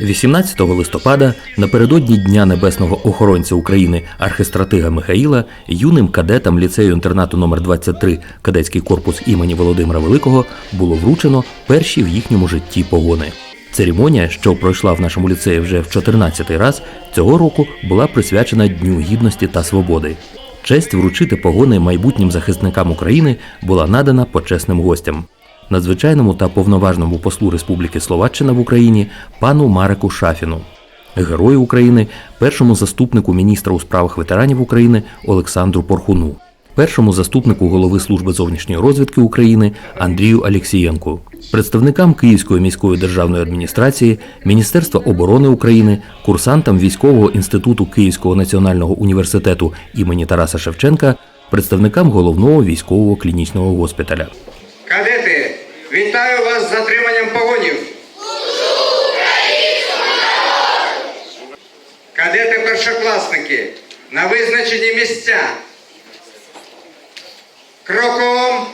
18 листопада, напередодні Дня небесного охоронця України архистратига Михаїла, юним кадетам ліцею інтернату номер 23 кадетський корпус імені Володимира Великого було вручено перші в їхньому житті погони. Церемонія, що пройшла в нашому ліцеї вже в 14-й раз, цього року була присвячена Дню гідності та свободи. Честь вручити погони майбутнім захисникам України була надана почесним гостям надзвичайному та повноважному послу Республіки Словаччина в Україні пану Мареку Шафіну, Герою України, першому заступнику міністра у справах ветеранів України Олександру Порхуну, першому заступнику голови служби зовнішньої розвідки України Андрію Алєксієнку, представникам Київської міської державної адміністрації, Міністерства оборони України, курсантам військового інституту Київського національного університету імені Тараса Шевченка, представникам головного військового клінічного госпіталя. Кадети, вітаю вас з затриманням погонів. Кадети першокласники на визначені місця. Кроком.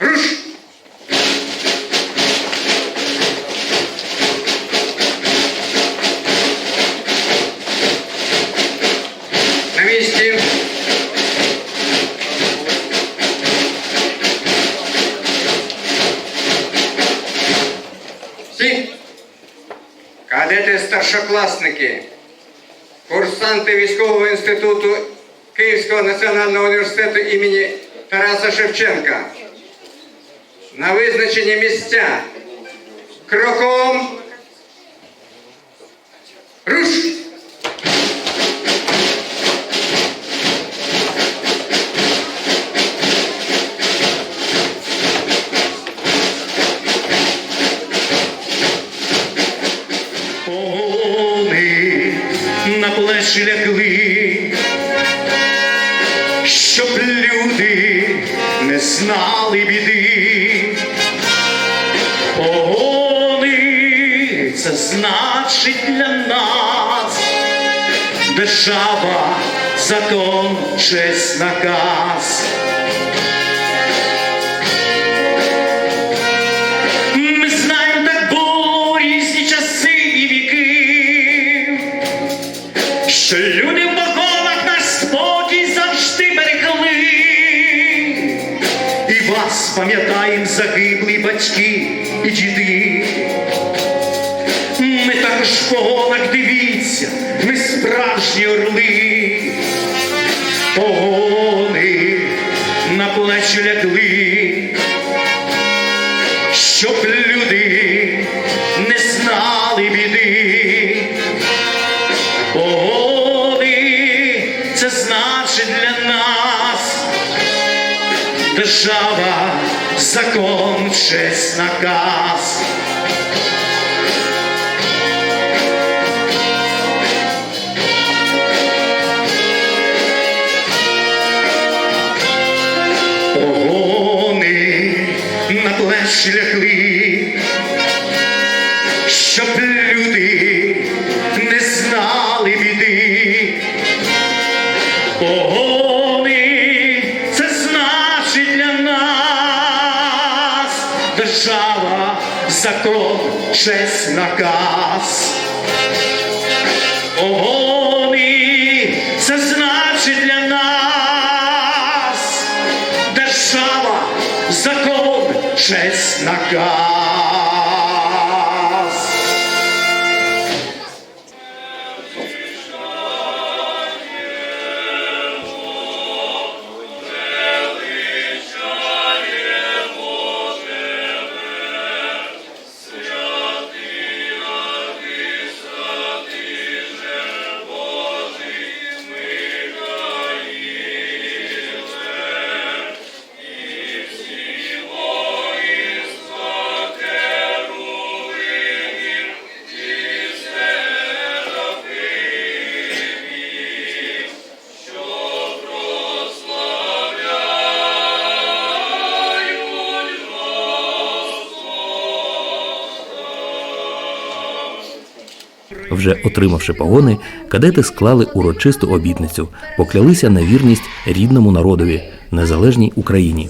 Руш! Всі кадети старшокласники, курсанти військового інституту Київського національного університету імені Тараса Шевченка. На визначені місця. Кроком. Руш! Це значить для нас держава, закон, честь, наказ. Ми знаємо, так було різні часи і віки, люди в погонах наш спокій завжди берегли. І вас пам'ятаємо загиблі батьки і діди. В погонах дивіться, ми справжні орли. Погони на плечі лягли щоб люди не знали біди. Погоди це значить для нас держава, закон, честь, наказ. Держава, закон, честь, наказ. Погони це значить для нас держава, закон, честь, наказ. Вже отримавши погони, кадети склали урочисту обітницю, поклялися на вірність рідному народові, незалежній Україні.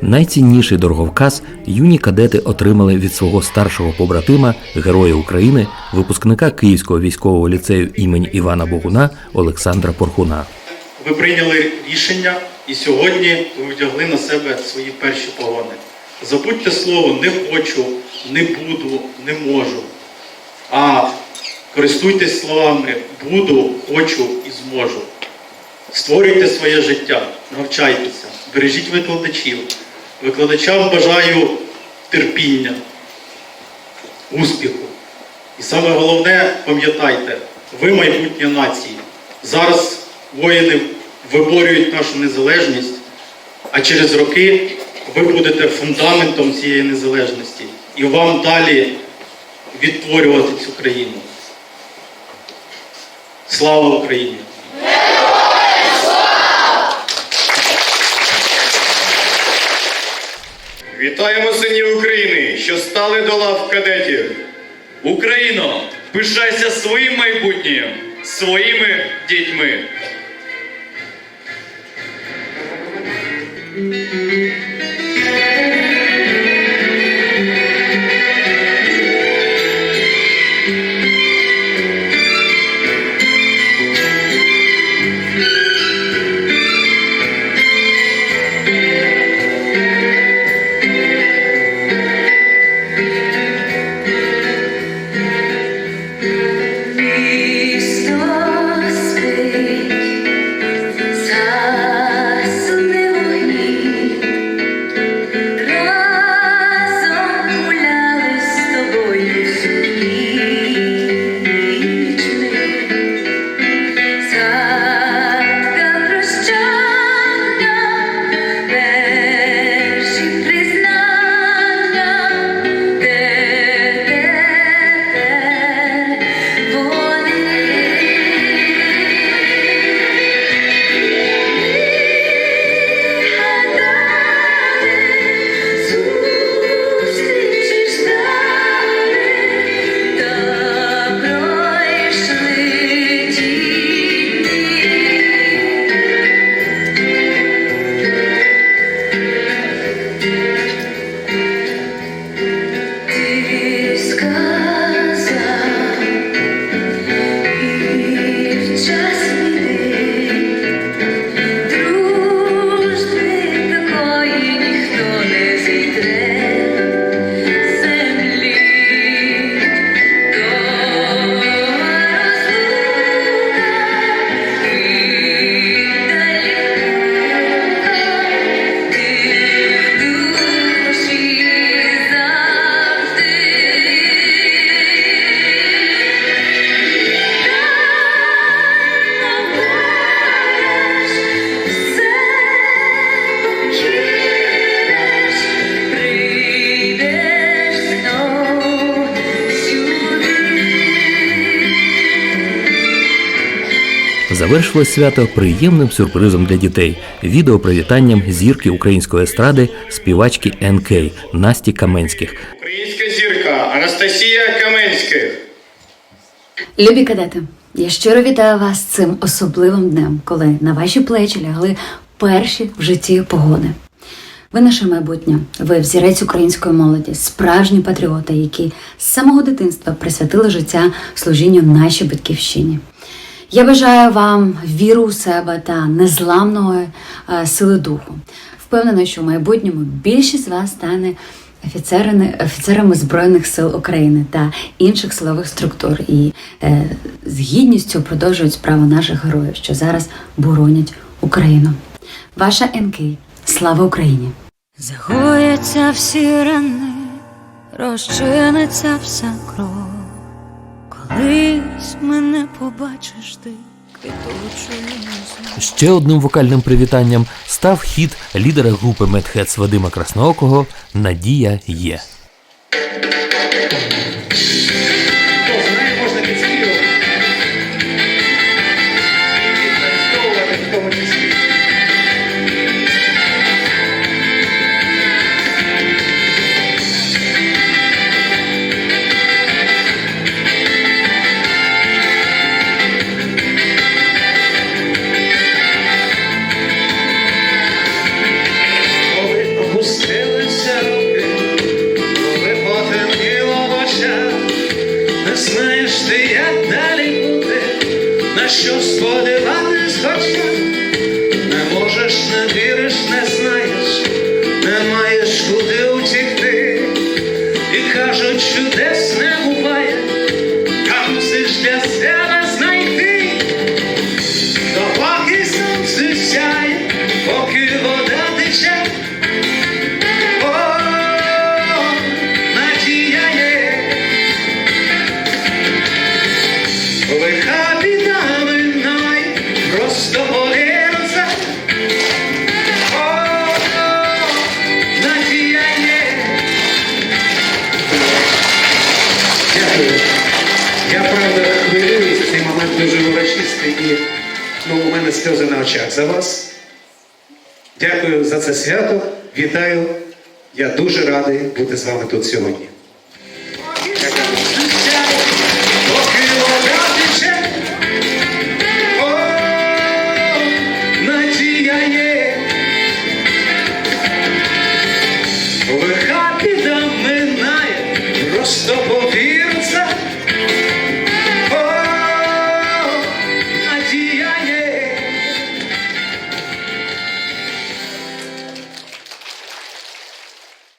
Найцінніший дороговказ юні кадети отримали від свого старшого побратима, героя України, випускника Київського військового ліцею імені Івана Богуна Олександра Порхуна. Ви прийняли рішення і сьогодні ви вдягли на себе свої перші погони. Забудьте слово не хочу, не буду, не можу. А користуйтесь словами буду, хочу і зможу. Створюйте своє життя, навчайтеся, бережіть викладачів. Викладачам бажаю терпіння, успіху. І саме головне, пам'ятайте, ви майбутнє нації. Зараз воїни виборюють нашу незалежність, а через роки ви будете фундаментом цієї незалежності і вам далі відтворювати цю країну. Слава Україні! Вітаємо синів України, що стали до лав кадетів. Україно, пишайся своїм майбутнім, своїми дітьми. Завершилось свято приємним сюрпризом для дітей відео привітанням зірки української естради співачки НК Насті Каменських. Українська зірка Анастасія Каменських. Любі кадети, я щиро вітаю вас цим особливим днем, коли на ваші плечі лягли перші в житті погоди. Ви наше майбутнє, ви взірець української молоді, справжні патріоти, які з самого дитинства присвятили життя служінню нашій батьківщині. Я бажаю вам віру у себе та незламної е, сили духу. Впевнена, що в майбутньому більшість з вас стане офіцерами, офіцерами Збройних сил України та інших силових структур і е, з гідністю продовжують справу наших героїв, що зараз боронять Україну. Ваша НК. Слава Україні! Загояться всі рани, розчиниться вся кров. Колись мене побачиш ти. Ще одним вокальним привітанням став хіт лідера групи Медхец Вадима Красноокого Надія є. що спаде. Дуже урочистий і ну, у мене сльози на очах за вас. Дякую за це свято. Вітаю. Я дуже радий бути з вами тут сьогодні.